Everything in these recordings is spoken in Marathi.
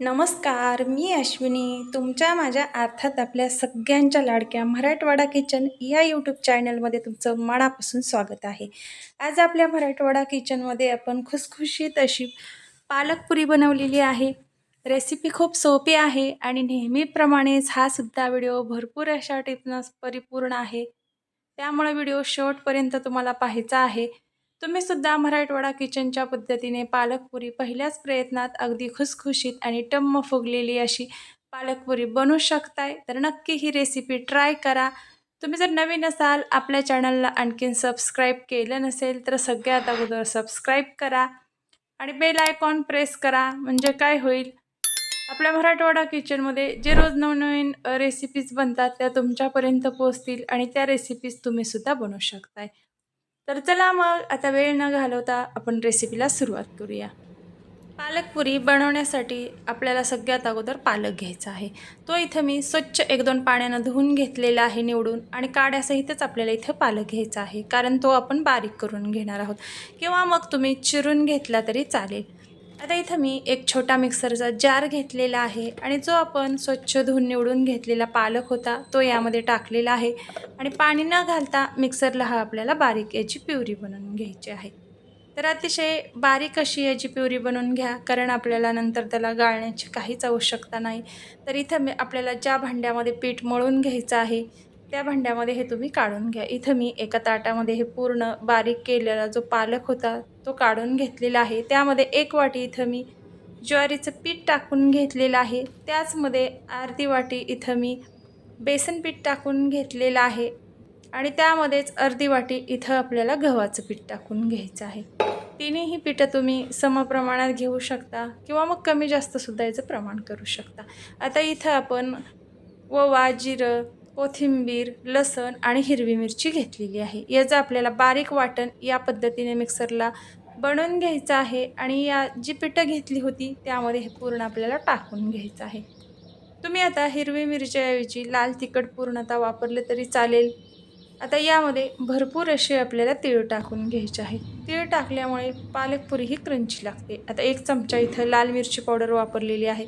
नमस्कार मी अश्विनी. तुमच्या माझ्या अर्थात आपल्या सगळ्यांच्या लाडक्या मराठवाडा किचन या यूट्यूब चॅनलमध्ये तुमचं मनापासून स्वागत आहे. आज आपल्या मराठवाडा किचनमध्ये आपण खुसखुशीत अशी पालकपुरी बनवलेली आहे. रेसिपी खूप सोपी आहे आणि नेहमीप्रमाणेच हा सुद्धा व्हिडिओ भरपूर अशा टिपनं परिपूर्ण आहे. त्यामुळे व्हिडिओ शेवटपर्यंत तुम्हाला पाहायचा आहे. तुम्ही सुद्धा मराठवाडा किचनच्या पद्धतीने पालकपुरी पहिल्याच प्रयत्नात अगदी खुसखुशीत आणि टम्म फुगलेली अशी पालकपुरी बनवू शकताय तर नक्की ही रेसिपी ट्राय करा. तुम्ही जर नवीन असाल आपल्या चॅनलला आणखीन सबस्क्राईब केलं नसेल तर सगळ्यात अगोदर सबस्क्राईब करा आणि बेल आयकॉन प्रेस करा म्हणजे काय होईल? आपल्या मराठवाडा किचनमध्ये जे रोज नवनवीन रेसिपीज बनतात त्या तुमच्यापर्यंत पोचतील आणि त्या रेसिपीज तुम्हीसुद्धा बनवू शकताय. तर चला मग आता वेळ न घालवता आपण रेसिपीला सुरुवात करूया. पालकपुरी बनवण्यासाठी आपल्याला सगळ्यात अगोदर पालक घ्यायचा आहे. तो इथं मी स्वच्छ एक दोन पाण्यानं धुवून घेतलेला आहे निवडून आणि काड्यासहितच आपल्याला इथं पालक घ्यायचा आहे. कारण तो आपण बारीक करून घेणार आहोत. किंवा मग तुम्ही चिरून घेतला तरी चालेल. आता इथं मी एक छोटा मिक्सरचा जार घेतलेला आहे आणि जो आपण स्वच्छ धुवून निवडून घेतलेला पालक होता तो यामध्ये टाकलेला आहे. आणि पाणी न घालता मिक्सरला हा आपल्याला बारीक याची प्युरी बनवून घ्यायची आहे. तर अतिशय बारीक अशी याची प्युरी बनवून घ्या कारण आपल्याला नंतर त्याला गाळण्याची काहीच आवश्यकता नाही. तर इथं मी आपल्याला ज्या भांड्यामध्ये पीठ मळून घ्यायचं आहे त्या भांड्यामध्ये हे तुम्ही काढून घ्या. इथं मी एका ताटामध्ये हे पूर्ण बारीक केलेला जो पालक होता तो काढून घेतलेला आहे. त्यामध्ये एक वाटी इथं मी ज्वारीचं पीठ टाकून घेतलेलं आहे. त्याचमध्ये अर्धी वाटी इथं मी बेसन पीठ टाकून घेतलेलं आहे. आणि त्यामध्येच अर्धी वाटी इथं आपल्याला गव्हाचं पीठ टाकून घ्यायचं आहे. तिन्ही पिठं तुम्ही समप्रमाणात घेऊ शकता किंवा मग कमी जास्तसुद्धा याचं प्रमाण करू शकता. आता इथं आपण ओवा जिरं कोथिंबीर लसण आणि हिरवी मिरची घेतलेली आहे. याचं आपल्याला बारीक वाटण या पद्धतीने मिक्सरला बनवून घ्यायचं आहे आणि या जी पिठं घेतली होती त्यामध्ये हे पूर्ण आपल्याला टाकून घ्यायचं आहे. तुम्ही आता हिरवी मिरच्याऐवजी लाल तिखट पूर्णतः वापरले तरी चालेल. आता यामध्ये भरपूर असे आपल्याला तीळ टाकून घ्यायचे आहे. तीळ टाकल्यामुळे पालकपुरी ही क्रंची लागते. आता एक चमचा इथं लाल मिरची पावडर वापरलेली आहे.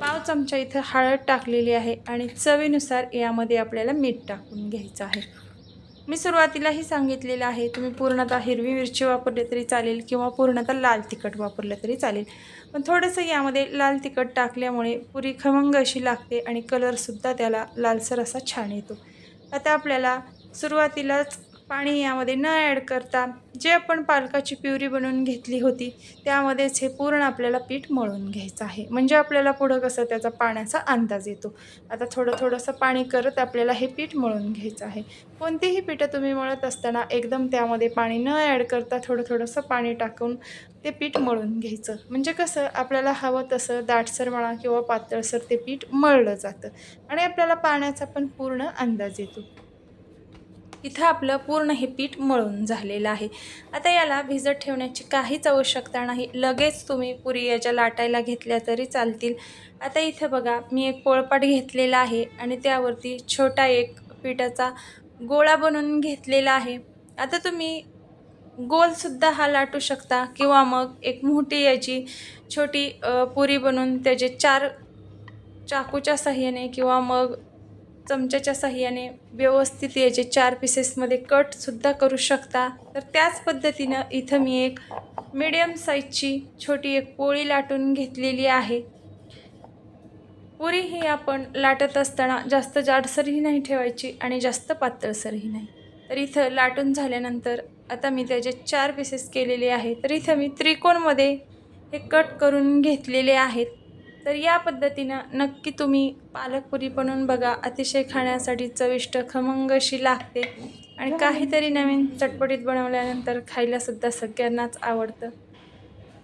पाव चमचा इथं हळद टाकलेली आहे आणि चवीनुसार यामध्ये आपल्याला मीठ टाकून घ्यायचं आहे. मी सुरुवातीलाही सांगितलेलं आहे तुम्ही पूर्णतः हिरवी मिरची वापरली तरी चालेल किंवा पूर्णतः लाल तिखट वापरलं तरी चालेल. पण थोडंसं यामध्ये लाल तिखट टाकल्यामुळे पुरी खमंग अशी लागते आणि कलरसुद्धा त्याला लालसर असा छान येतो. आता आपल्याला सुरुवातीलाच पाणी यामध्ये न ॲड करता जे आपण पालकाची प्युरी बनवून घेतली होती त्यामध्येच हे पूर्ण आपल्याला पीठ मळून घ्यायचं आहे. म्हणजे आपल्याला पुढं कसं त्याचा पाण्याचा अंदाज येतो. आता थोडं थोडंसं पाणी करत आपल्याला हे पीठ मळून घ्यायचं आहे. कोणतीही पिठं तुम्ही मळत असताना एकदम त्यामध्ये पाणी न ॲड करता थोडं थोडंसं पाणी टाकून ते पीठ मळून घ्यायचं. म्हणजे कसं आपल्याला हवं तसं दाटसर म्हणा किंवा पातळसर ते पीठ मळलं जातं. आणि आपल्याला पाण्याचा पण पूर्ण अंदाज येतो. इथं आपलं पूर्ण हे पीठ मळून झालेलं आहे. आता याला भिजत ठेवण्याची काहीच आवश्यकता नाही. लगेच तुम्ही पुरी याच्या लाटायला घेतल्या तरी चालतील. आता इथं बघा मी एक पोळपाट घेतलेला आहे आणि त्यावरती छोटा एक पिठाचा गोळा बनवून घेतलेला आहे. आता तुम्ही गोलसुद्धा हा लाटू शकता किंवा मग एक मोठी याची छोटी पुरी बनवून त्याचे चार चाकूच्या साह्याने किंवा मग चमच्याच्या साह्याने व्यवस्थित याचे चार पीसेसमध्ये कटसुद्धा करू शकता. तर त्याच पद्धतीनं इथं मी एक मीडियम साईजची छोटी एक पोळी लाटून घेतलेली आहे. पुरी ही आपण लाटत असताना जास्त जाडसरही नाही ठेवायची आणि जास्त पातळसरही नाही. तर इथं लाटून झाल्यानंतर आता मी त्याचे चार पीसेस केलेले आहे तर इथं मी त्रिकोणमध्ये हे कट करून घेतलेले आहेत. तर या पद्धतीनं नक्की तुम्ही पालकपुरी बनवून बघा. अतिशय खाण्यासाठी चविष्ट खमंग अशी लागते. आणि काहीतरी नवीन चटपटीत बनवल्यानंतर खायलासुद्धा सगळ्यांनाच आवडतं.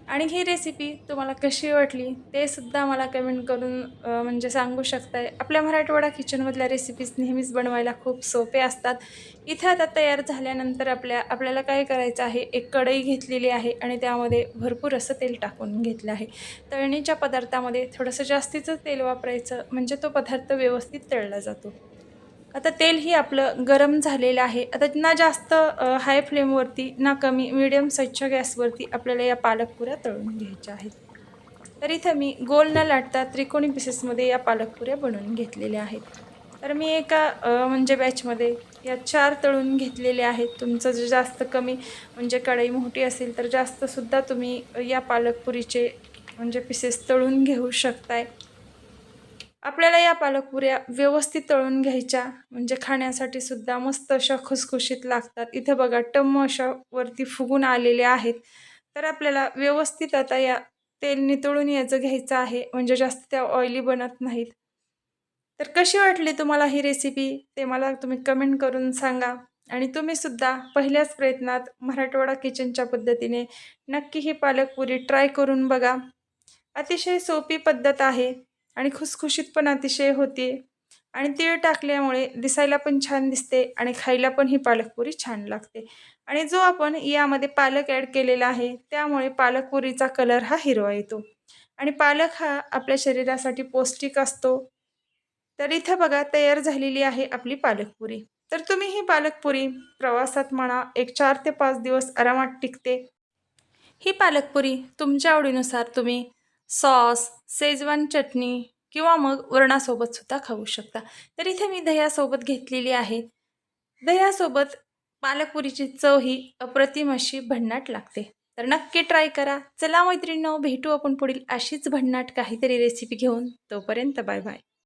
आणि ही रेसिपी तुम्हाला कशी वाटली ते सुद्धा मला कमेंट करून म्हणजे सांगू शकताय. आपल्या मराठवाडा किचनमधल्या रेसिपीज नेहमीच बनवायला खूप सोपे असतात. इथे आता तयार झाल्यानंतर आपल्या आपल्याला काय करायचं आहे एक कढई घेतलेली आहे आणि त्यामध्ये भरपूर असं तेल टाकून घेतलं आहे. तळणीच्या पदार्थामध्ये थोडंसं जास्तीचं तेल वापरायचं म्हणजे तो पदार्थ व्यवस्थित तळला जातो. आता तेलही आपलं गरम झालेलं आहे. आता ना जास्त हाय फ्लेमवरती ना कमी मिडियम स्वच्छ गॅसवरती आपल्याला या पालकपुऱ्या तळून घ्यायच्या आहेत. तर इथं मी गोल न लाटता त्रिकोणी पीसेसमध्ये या पालकपुऱ्या बनवून घेतलेल्या आहेत. तर मी एका म्हणजे बॅचमध्ये या चार तळून घेतलेल्या आहेत. तुमचं जे जास्त कमी म्हणजे कढई मोठी असेल तर जास्तसुद्धा तुम्ही या पालकपुरीचे म्हणजे पीसेस तळून घेऊ शकताय. आपल्याला या पालकपुऱ्या व्यवस्थित तळून घ्यायच्या. म्हणजे खाण्यासाठी सुद्धा मस्त अशा खुसखुशीत लागतात. इथं बघा टम्म अशा वरती फुगून आलेल्या आहेत. तर आपल्याला व्यवस्थित आता या तेल नितळून याचं घ्यायचं आहे. म्हणजे जास्त त्या ऑइली बनत नाहीत. तर कशी वाटली तुम्हाला ही रेसिपी ते मला तुम्ही कमेंट करून सांगा. आणि तुम्ही सुद्धा पहिल्याच प्रयत्नात मराठवाडा किचनच्या पद्धतीने नक्की ही पालकपुरी ट्राय करून बघा. अतिशय सोपी पद्धत आहे. आणि खुसखुशीत पण अतिशय होते. आणि तीळ टाकल्यामुळे दिसायला पण छान दिसते आणि खायला पण ही पालकपुरी छान लागते. आणि जो आपण यामध्ये पालक ॲड केलेला आहे त्यामुळे पालकपुरीचा कलर हा हिरवा येतो. आणि पालक हा आपल्या शरीरासाठी पौष्टिक असतो. तर इथं बघा तयार झालेली आहे आपली पालकपुरी. तर तुम्ही ही पालकपुरी प्रवासात म्हणा एक चार ते पाच दिवस आरामात टिकते. ही पालकपुरी तुमच्या आवडीनुसार तुम्ही सॉस सेजवान चटणी किंवा मग वरणासोबत सुद्धा खाऊ शकता. तर इथे मी दह्यासोबत घेतलेली आहे. दह्यासोबत पालकपुरीची चव ही अप्रतिम अशी भन्नाट लागते. तर नक्की ट्राय करा. चला मैत्रिणींनो भेटू आपण पुढील अशीच भन्नाट काहीतरी रेसिपी घेऊन. तोपर्यंत बाय बाय.